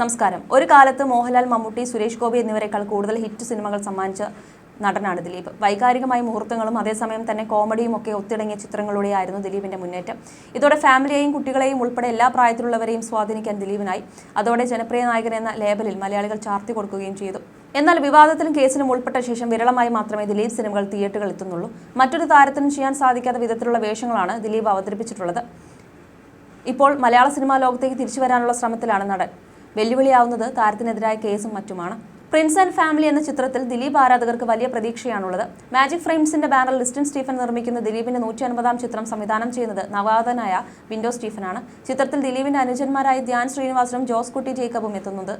നമസ്കാരം. ഒരു കാലത്ത് മോഹൻലാൽ മമ്മൂട്ടി സുരേഷ് ഗോപി എന്നിവരെക്കാൾ കൂടുതൽ ഹിറ്റ് സിനിമകൾ സമ്മാനിച്ച നടനാണ് ദിലീപ്. വൈകാരികമായ മുഹൂർത്തങ്ങളും അതേസമയം തന്നെ കോമഡിയും ഒക്കെ ഒത്തിടങ്ങിയ ചിത്രങ്ങളിലൂടെയായിരുന്നു ദിലീപിന്റെ മുന്നേറ്റം. ഇതോടെ ഫാമിലിയെയും കുട്ടികളെയും ഉൾപ്പെടെ എല്ലാ പ്രായത്തിലുള്ളവരെയും സ്വാധീനിക്കാൻ ദിലീപിനായി. അതോടെ ജനപ്രിയ നായകൻ എന്ന ലേബലിൽ മലയാളികൾ ചാർത്തി കൊടുക്കുകയും ചെയ്തു. എന്നാൽ വിവാദത്തിലും കേസിലും ഉൾപ്പെട്ട ശേഷം വിരളമായി മാത്രമേ ദിലീപ് സിനിമകൾ തിയേറ്ററുകളിൽ എത്തുന്നുള്ളൂ. മറ്റൊരു താരത്തിനും ചെയ്യാൻ സാധിക്കാത്ത വിധത്തിലുള്ള വേഷങ്ങളാണ് ദിലീപ് അവതരിപ്പിച്ചിട്ടുള്ളത്. ഇപ്പോൾ മലയാള സിനിമാ ലോകത്തേക്ക് തിരിച്ചു വരാനുള്ള ശ്രമത്തിലാണ് നടൻ. വെല്ലുവിളിയാവുന്നത് താരത്തിനെതിരായ കേസും മറ്റുമാണ്. പ്രിൻസ് ആൻഡ് ഫാമിലി എന്ന ചിത്രത്തിൽ ദിലീപ് ആരാധകർക്ക് വലിയ പ്രതീക്ഷയാണുള്ളത്. മാജിക് ഫ്രെയിംസിന്റെ ബാനർ ലിസ്റ്റൻ സ്റ്റീഫൻ നിർമ്മിക്കുന്ന ദിലീപിന്റെ നൂറ്റി അൻപതാം ചിത്രം സംവിധാനം ചെയ്യുന്നത് നവാതനായ വിൻഡോ സ്റ്റീഫനാണ്. ചിത്രത്തിൽ ദിലീപിന്റെ അനുജന്മാരായ ധ്യാൻ ശ്രീനിവാസനും ജോസ് കുട്ടി ജേക്കബും എത്തുന്നത്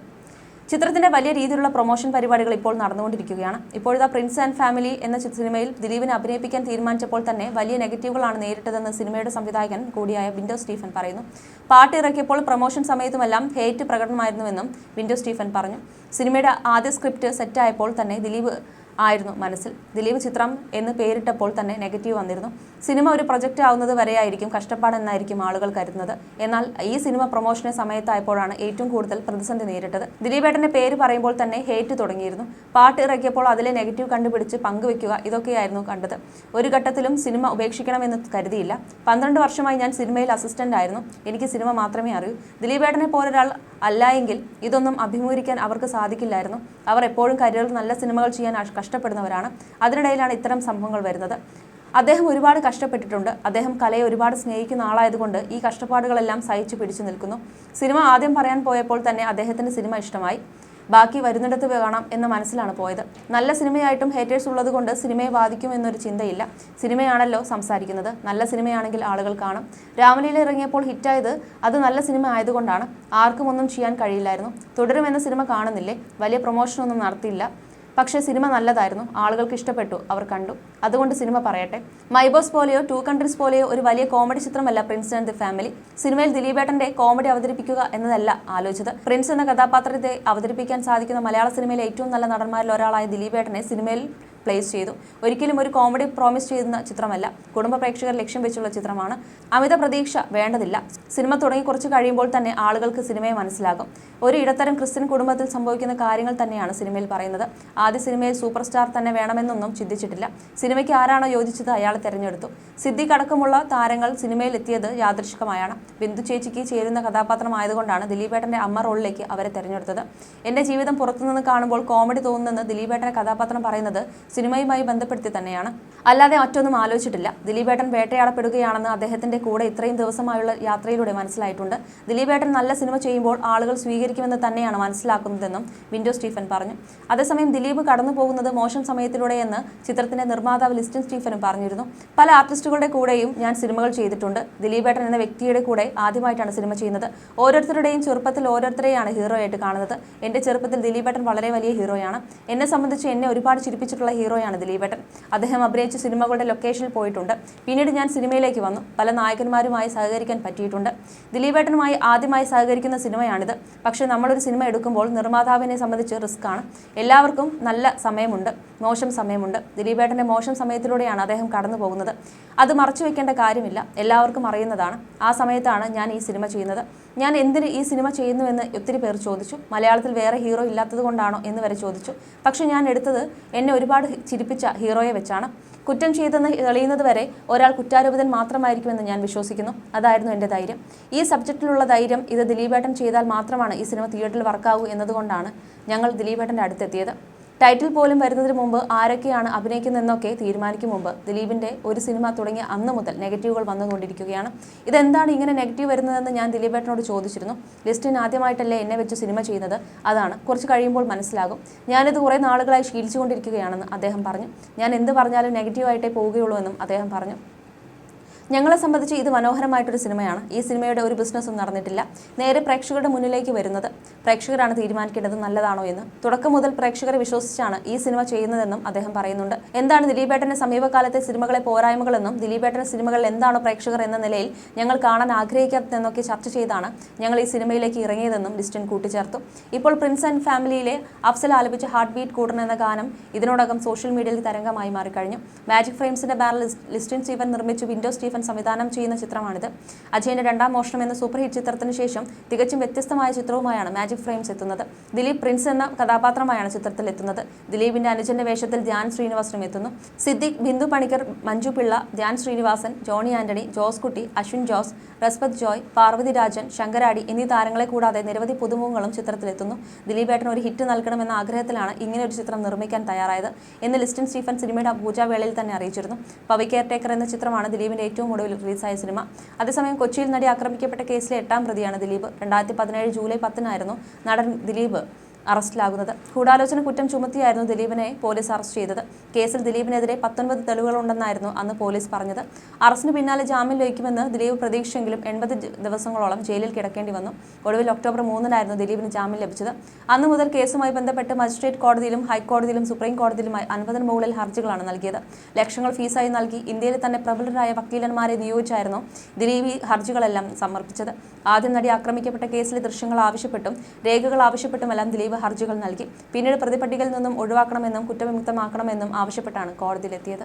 ചിത്രത്തിന്റെ വലിയ രീതിയിലുള്ള പ്രൊമോഷൻ പരിപാടികൾ ഇപ്പോൾ നടന്നുകൊണ്ടിരിക്കുകയാണ്. ഇപ്പോഴത്തെ പ്രിൻസ് ആൻഡ് ഫാമിലി എന്ന സിനിമയിൽ ദിലീപിനെ അഭിനയിപ്പിക്കാൻ തീരുമാനിച്ചപ്പോൾ തന്നെ വലിയ നെഗറ്റീവുകളാണ് നേരിട്ടതെന്ന് സിനിമയുടെ സംവിധായകൻ കൂടിയായ വിൻഡോ സ്റ്റീഫൻ പറയുന്നു. പാട്ട് ഇറക്കിയപ്പോൾ പ്രൊമോഷൻ സമയത്തുമെല്ലാം ഹേറ്റ് പ്രകടനമായിരുന്നുവെന്നും വിൻഡോ സ്റ്റീഫൻ പറഞ്ഞു. സിനിമയുടെ ആദ്യ സ്ക്രിപ്റ്റ് സെറ്റായപ്പോൾ തന്നെ ദിലീപ് ആയിരുന്നു മനസ്സിൽ. ദിലീപ് ചിത്രം എന്ന് പേരിട്ടപ്പോൾ തന്നെ നെഗറ്റീവ് വന്നിരുന്നു. സിനിമ ഒരു പ്രൊജക്റ്റ് ആവുന്നത് വരെയായിരിക്കും കഷ്ടപ്പാടെന്നായിരിക്കും ആളുകൾ കരുതുന്നത്. എന്നാൽ ഈ സിനിമ പ്രൊമോഷന് സമയത്തായപ്പോഴാണ് ഏറ്റവും കൂടുതൽ പ്രതിസന്ധി നേരിട്ടത്. ദിലീപേട്ടന്റെ പേര് പറയുമ്പോൾ തന്നെ ഹേറ്റ് തുടങ്ങിയിരുന്നു. പാട്ട് ഇറക്കിയപ്പോൾ അതിലെ നെഗറ്റീവ് കണ്ടുപിടിച്ച് പങ്കുവെക്കുക ഇതൊക്കെയായിരുന്നു കണ്ടത്. ഒരു ഘട്ടത്തിലും സിനിമ ഉപേക്ഷിക്കണമെന്ന് കരുതിയില്ല. പന്ത്രണ്ട് വർഷമായി ഞാൻ സിനിമയിൽ അസിസ്റ്റന്റ് ആയിരുന്നു. എനിക്ക് സിനിമ മാത്രമേ അറിയൂ. ദിലീപേട്ടനെ പോലൊരാൾ അല്ല എങ്കിൽ ഇതൊന്നും അഭിമുഖീകരിക്കാൻ അവർക്ക് സാധിക്കില്ലായിരുന്നു. അവർ എപ്പോഴും കരിയറിൽ നല്ല സിനിമകൾ ചെയ്യാൻ കഷ്ടപ്പെടുന്നവരാണ്. അതിനിടയിലാണ് ഇത്തരം സംഭവങ്ങൾ വരുന്നത്. അദ്ദേഹം ഒരുപാട് കഷ്ടപ്പെട്ടിട്ടുണ്ട്. അദ്ദേഹം കലയെ ഒരുപാട് സ്നേഹിക്കുന്ന ആളായതുകൊണ്ട് ഈ കഷ്ടപ്പാടുകളെല്ലാം സഹിച്ചു പിടിച്ചു നിൽക്കുന്നു. സിനിമ ആദ്യം പറയാൻ പോയപ്പോൾ തന്നെ അദ്ദേഹത്തിന് സിനിമ ഇഷ്ടമായി. ബാക്കി വരുന്നിടത്ത് കാണാം എന്ന മനസ്സിലാണ് പോയത്. നല്ല സിനിമയായിട്ടും ഹേറ്റേഴ്സ് ഉള്ളതുകൊണ്ട് സിനിമയെ ബാധിക്കും എന്നൊരു ചിന്തയില്ല. സിനിമയാണല്ലോ സംസാരിക്കുന്നത്. നല്ല സിനിമയാണെങ്കിൽ ആളുകൾ കാണും. രാമലീല ഇറങ്ങിയപ്പോൾ ഹിറ്റായത് അത് നല്ല സിനിമ ആയതുകൊണ്ടാണ്. ആർക്കും ഒന്നും ചെയ്യാൻ കഴിയില്ലായിരുന്നു. തുടരുമെന്ന സിനിമ കാണുന്നില്ലേ? വലിയ പ്രൊമോഷനൊന്നും നടത്തിയില്ല. പക്ഷേ സിനിമ നല്ലതായിരുന്നു. ആളുകൾക്ക് ഇഷ്ടപ്പെട്ടു. അവർ കണ്ടു. അതുകൊണ്ട് സിനിമ പറയട്ടെ. മൈബോസ് പോലെയോ ടു കൺട്രീസ് പോലെയോ ഒരു വലിയ കോമഡി ചിത്രമല്ല പ്രിൻസ് ആൻഡ് ദി ഫാമിലി സിനിമയിൽ ദിലീപേട്ടന്റെ കോമഡി അവതരിപ്പിക്കുക എന്നതല്ല ആലോചിച്ചത്. പ്രിൻസ് എന്ന കഥാപാത്രത്തെ അവതരിപ്പിക്കാൻ സാധിക്കുന്ന മലയാള സിനിമയിലെ ഏറ്റവും നല്ല നടന്മാരിൽ ഒരാളായ ദിലീപേട്ടനെ സിനിമയിൽ പ്ലേസ് ചെയ്തു. ഒരിക്കലും ഒരു കോമഡി പ്രോമിസ് ചെയ്യുന്ന ചിത്രമല്ല. കുടുംബ പ്രേക്ഷകർ ലക്ഷ്യം വെച്ചുള്ള ചിത്രമാണ്. അമിത പ്രതീക്ഷ വേണ്ടതില്ല. സിനിമ തുടങ്ങി കുറച്ച് കഴിയുമ്പോൾ തന്നെ ആളുകൾക്ക് സിനിമയെ മനസ്സിലാകും. ഒരു ഇടത്തരം ക്രിസ്ത്യൻ കുടുംബത്തിൽ സംഭവിക്കുന്ന കാര്യങ്ങൾ തന്നെയാണ് സിനിമയിൽ പറയുന്നത്. ആദ്യ സിനിമയിൽ സൂപ്പർ സ്റ്റാർ തന്നെ വേണമെന്നൊന്നും ചിന്തിച്ചിട്ടില്ല. സിനിമയ്ക്ക് ആരാണോ യോജിച്ചത് അയാൾ തിരഞ്ഞെടുത്തു. സിദ്ധി കടക്കമുള്ള താരങ്ങൾ സിനിമയിൽ എത്തിയത് യാദൃശികമായാണ് ബിന്ദു ചേച്ചിക്ക് ചേരുന്ന കഥാപാത്രമായതുകൊണ്ടാണ് ദിലീപേട്ടന്റെ അമ്മ റോളിലേക്ക് അവരെ തിരഞ്ഞെടുത്തത്. എന്റെ ജീവിതം പുറത്തുനിന്ന് കാണുമ്പോൾ കോമഡി തോന്നുന്നെന്ന് ദിലീപേട്ടന്റെ കഥാപാത്രം പറയുന്നത് സിനിമയുമായി ബന്ധപ്പെടുത്തി തന്നെയാണ്. അല്ലാതെ മറ്റൊന്നും ആലോചിച്ചിട്ടില്ല. ദിലീപേട്ടൻ വേട്ടയാടപ്പെടുകയാണെന്ന് അദ്ദേഹത്തിന്റെ കൂടെ ഇത്രയും ദിവസമായുള്ള യാത്രയിലൂടെ മനസ്സിലായിട്ടുണ്ട്. ദിലീപേട്ടൻ നല്ല സിനിമ ചെയ്യുമ്പോൾ ആളുകൾ സ്വീകരിക്കുമെന്ന് തന്നെയാണ് മനസ്സിലാക്കുന്നതെന്നും വിൻഡോ സ്റ്റീഫൻ പറഞ്ഞു. അതേസമയം ദിലീപ് കടന്നു പോകുന്നത് മോശം സമയത്തിലൂടെയെന്ന് ചിത്രത്തിന്റെ നിർമ്മാതാവ് ലിസ്റ്റൻ സ്റ്റീഫനും പറഞ്ഞിരുന്നു. പല ആർട്ടിസ്റ്റുകളുടെ കൂടെയും ഞാൻ സിനിമകൾ ചെയ്തിട്ടുണ്ട്. ദിലീപേട്ടൻ എന്ന വ്യക്തിയുടെ കൂടെ ആദ്യമായിട്ടാണ് സിനിമ ചെയ്യുന്നത്. ഓരോരുത്തരുടെയും ചെറുപ്പത്തിൽ ഓരോരുത്തരെയാണ് ഹീറോ ആയിട്ട് കാണുന്നത്. എന്റെ ചെറുപ്പത്തിൽ ദിലീപേട്ടൻ വളരെ വലിയ ഹീറോയാണ്. എന്നെ സംബന്ധിച്ച് എന്നെ ഒരുപാട് ചിരിപ്പിച്ചിട്ടുള്ള ഹീറോയാണ് ദിലീപേട്ടൻ. അദ്ദേഹം അഭിനയിച്ച സിനിമകളുടെ ലൊക്കേഷനിൽ പോയിട്ടുണ്ട്. പിന്നീട് ഞാൻ സിനിമയിലേക്ക് വന്നു. പല നായകന്മാരുമായി സഹകരിക്കാൻ പറ്റിയിട്ടുണ്ട്. ദിലീപേട്ടനുമായി ആദ്യമായി സഹകരിക്കുന്ന സിനിമയാണിത്. പക്ഷേ നമ്മളൊരു സിനിമ എടുക്കുമ്പോൾ നിർമ്മാതാവിനെ സംബന്ധിച്ച് റിസ്ക് ആണ്. എല്ലാവർക്കും നല്ല സമയമുണ്ട്. മോശം സമയമുണ്ട്. ദിലീപേട്ടന്റെ മോശം സമയത്തിലൂടെയാണ് അദ്ദേഹം കടന്നു പോകുന്നത്. അത് മറച്ചു വെക്കേണ്ട കാര്യമില്ല. എല്ലാവർക്കും അറിയുന്നതാണ്. ആ സമയത്താണ് ഞാൻ ഈ സിനിമ ചെയ്യുന്നത്. ഞാൻ എന്തിന് ഈ സിനിമ ചെയ്യുന്നുവെന്ന് ഒത്തിരി പേർ ചോദിച്ചു. മലയാളത്തിൽ വേറെ ഹീറോ ഇല്ലാത്തത് കൊണ്ടാണോ എന്ന് വരെ ചോദിച്ചു. പക്ഷേ ഞാൻ എടുത്തത് എന്നെ ഒരുപാട് ചിരിപ്പിച്ച ഹീറോയെ വെച്ചാണ് കുറ്റം ചെയ്തെന്ന് തെളിയുന്നത് വരെ ഒരാൾ കുറ്റാരോപിതൻ മാത്രമായിരിക്കുമെന്ന് ഞാൻ വിശ്വസിക്കുന്നു. അതായിരുന്നു എന്റെ ധൈര്യം. ഈ സബ്ജക്റ്റിലുള്ള ധൈര്യം ഇത് ദിലീപേട്ടൻ ചെയ്താൽ മാത്രമാണ് ഈ സിനിമ തിയേറ്ററിൽ വർക്കാവൂ എന്നതുകൊണ്ടാണ് ഞങ്ങൾ ദിലീപേട്ടന്റെ അടുത്തെത്തിയത്. ടൈറ്റിൽ പോലും വരുന്നതിന് മുമ്പ് ആരൊക്കെയാണ് അഭിനയിക്കുന്നതെന്നൊക്കെ തീരുമാനിക്കും മുമ്പ്. ദിലീപിന്റെ ഒരു സിനിമ തുടങ്ങിയ അന്ന് മുതൽ നെഗറ്റീവുകൾ വന്നുകൊണ്ടിരിക്കുകയാണ്. ഇതെന്താണ് ഇങ്ങനെ നെഗറ്റീവ് വരുന്നതെന്ന് ഞാൻ ദിലീപേട്ടനോട് ചോദിച്ചിരുന്നു. ലിസ്റ്റിന് ആദ്യമായിട്ടല്ലേ എന്നെ വെച്ച് സിനിമ ചെയ്യുന്നത്? അതാണ്. കുറച്ച് കഴിയുമ്പോൾ മനസ്സിലാകും. ഞാനിത് കുറേ നാളുകളായി ശീലിച്ചുകൊണ്ടിരിക്കുകയാണെന്ന് അദ്ദേഹം പറഞ്ഞു. ഞാൻ എന്ത് പറഞ്ഞാലും നെഗറ്റീവായിട്ടേ പോവുകയുള്ളൂ എന്നും അദ്ദേഹം പറഞ്ഞു. ഞങ്ങളെ സംബന്ധിച്ച് ഇത് മനോഹരമായിട്ടൊരു സിനിമയാണ്. ഈ സിനിമയുടെ ഒരു ബിസിനസ്സും നടന്നിട്ടില്ല. നേരെ പ്രേക്ഷകരുടെ മുന്നിലേക്ക് വരുന്നത് പ്രേക്ഷകരാണ് തീരുമാനിക്കേണ്ടത് നല്ലതാണോ എന്ന്. തുടക്കം മുതൽ പ്രേക്ഷകരെ വിശ്വസിച്ചാണ് ഈ സിനിമ ചെയ്യുന്നതെന്നും അദ്ദേഹം പറയുന്നുണ്ട്. എന്താണ് ദിലീപേട്ടന്റെ സമീപകാലത്തെ സിനിമകളെ പോരായ്മകളെന്നും ദിലീപേട്ടന്റെ സിനിമകളിൽ എന്താണോ പ്രേക്ഷകർ എന്ന നിലയിൽ ഞങ്ങൾ കാണാൻ ആഗ്രഹിക്കാത്തതെന്നൊക്കെ ചർച്ച ചെയ്താണ് ഞങ്ങൾ ഈ സിനിമയിലേക്ക് ഇറങ്ങിയതെന്നും ലിസ്റ്റൻ കൂട്ടിച്ചേർത്തു. ഇപ്പോൾ പ്രിൻസ് ആൻഡ് ഫാമിലിയിലെ അഫ്സൽ ആലപിച്ച ഹാർട്ട് ബീറ്റ് കൂടണം എന്ന ഗാനം ഇതിനോടകം സോഷ്യൽ മീഡിയയിൽ തരംഗമായി മാറിക്കഴിഞ്ഞു. മാജിക് ഫ്രെയിംസിന്റെ ബാനർ ലിസ്റ്റിൻ സ്റ്റീഫൻ നിർമ്മിച്ചു വിൻഡോ സ്റ്റീഫൻ സംവിധാനം ചെയ്യുന്ന ചിത്രമാണിത്. അജയന്റെ രണ്ടാം മോഷണം എന്ന സൂപ്പർ ഹിറ്റ് ചിത്രത്തിന് ശേഷം തികച്ചും വ്യത്യസ്തമായ ചിത്രവുമായാണ് മാജിക് ഫ്രെയിംസ് എത്തുന്നത്. ദിലീപ് പ്രിൻസ് എന്ന കഥാപാത്രമായാണ് ചിത്രത്തിൽ എത്തുന്നത്. ദിലീപിന്റെ അനുജന്റെ വേഷത്തിൽ ധ്യാൻ ശ്രീനിവാസനും എത്തുന്നു. സിദ്ദിഖ് ബിന്ദു പണിക്കർ മഞ്ജു പിള്ള ധ്യാൻ ശ്രീനിവാസൻ ജോണി ആന്റണി ജോസ് കുട്ടി അശ്വിൻ ജോസ് റസ്പത് ജോയ് പാർവതി രാജൻ ശങ്കരാടി എന്നീ താരങ്ങളെ കൂടാതെ നിരവധി പുതുമുഖങ്ങളും ചിത്രത്തിലെത്തുന്നു ദിലീപേട്ടൻ ഒരു ഹിറ്റ് നൽകണമെന്ന ആഗ്രഹത്തിലാണ് ഇങ്ങനെ ഒരു ചിത്രം നിർമ്മിക്കാൻ തയ്യാറായത്. എന്ന് ലിസ്റ്റൻ സ്റ്റീഫൻ സിനിമയുടെ പൂജാവേളയിൽ തന്നെ അറിയിച്ചിരുന്നു. പവി കെയർ ടേക്കർ എന്ന ചിത്രമാണ് ദിലീപിന്റെ ഏറ്റവും ഒടുവിൽ റിലീസായ സിനിമ. അതേസമയം കൊച്ചിയിൽ നടി ആക്രമിക്കപ്പെട്ട കേസിലെ എട്ടാം പ്രതിയാണ് ദിലീപ്. രണ്ടായിരത്തി പതിനേഴ് ജൂലൈ പത്തിനായിരുന്നു നടൻ ദിലീപ് അറസ്റ്റിലാകുന്നത്. ഗൂഢാലോചന കുറ്റം ചുമത്തിയായിരുന്നു ദിലീപിനെ പോലീസ് അറസ്റ്റ് ചെയ്തത്. കേസിൽ ദിലീപിനെതിരെ പത്തൊൻപത് തെളിവുകളുണ്ടെന്നായിരുന്നു അന്ന് പോലീസ് പറഞ്ഞത്. അറസ്റ്റിന് പിന്നാലെ ജാമ്യം ലഭിക്കുമെന്ന് ദിലീപ് പ്രതീക്ഷിച്ചെങ്കിലും എൺപത് ദിവസങ്ങളോളം ജയിലിൽ കിടക്കേണ്ടി വന്നു. ഒടുവിൽ ഒക്ടോബർ മൂന്നിനായിരുന്നു ദിലീപിന് ജാമ്യം ലഭിച്ചത്. അന്നു മുതൽ കേസുമായി ബന്ധപ്പെട്ട് മജിസ്ട്രേറ്റ് കോടതിയിലും ഹൈക്കോടതിയിലും സുപ്രീം കോടതിയിലുമായി അൻപതിന് മുകളിൽ ഹർജികളാണ് നൽകിയത്. ലക്ഷങ്ങൾ ഫീസായി നൽകി ഇന്ത്യയിലെ തന്നെ പ്രബലരായ വക്കീലന്മാരെ നിയോഗിച്ചായിരുന്നു ദിലീപ് ഈ ഹർജികളെല്ലാം സമർപ്പിച്ചത്. ആദ്യം നടി ആക്രമിക്കപ്പെട്ട കേസിലെ ദൃശ്യങ്ങൾ ആവശ്യപ്പെട്ടും രേഖകൾ ആവശ്യപ്പെട്ടുമെല്ലാം ദിലീപ് ഹർജികൾ നൽകി. പിന്നീട് പ്രതിപട്ടികയിൽ നിന്നും ഒഴിവാക്കണമെന്നും കുറ്റവിമുക്തമാക്കണമെന്നും ആവശ്യപ്പെട്ടാണ് കോടതിയിലെത്തിയത്.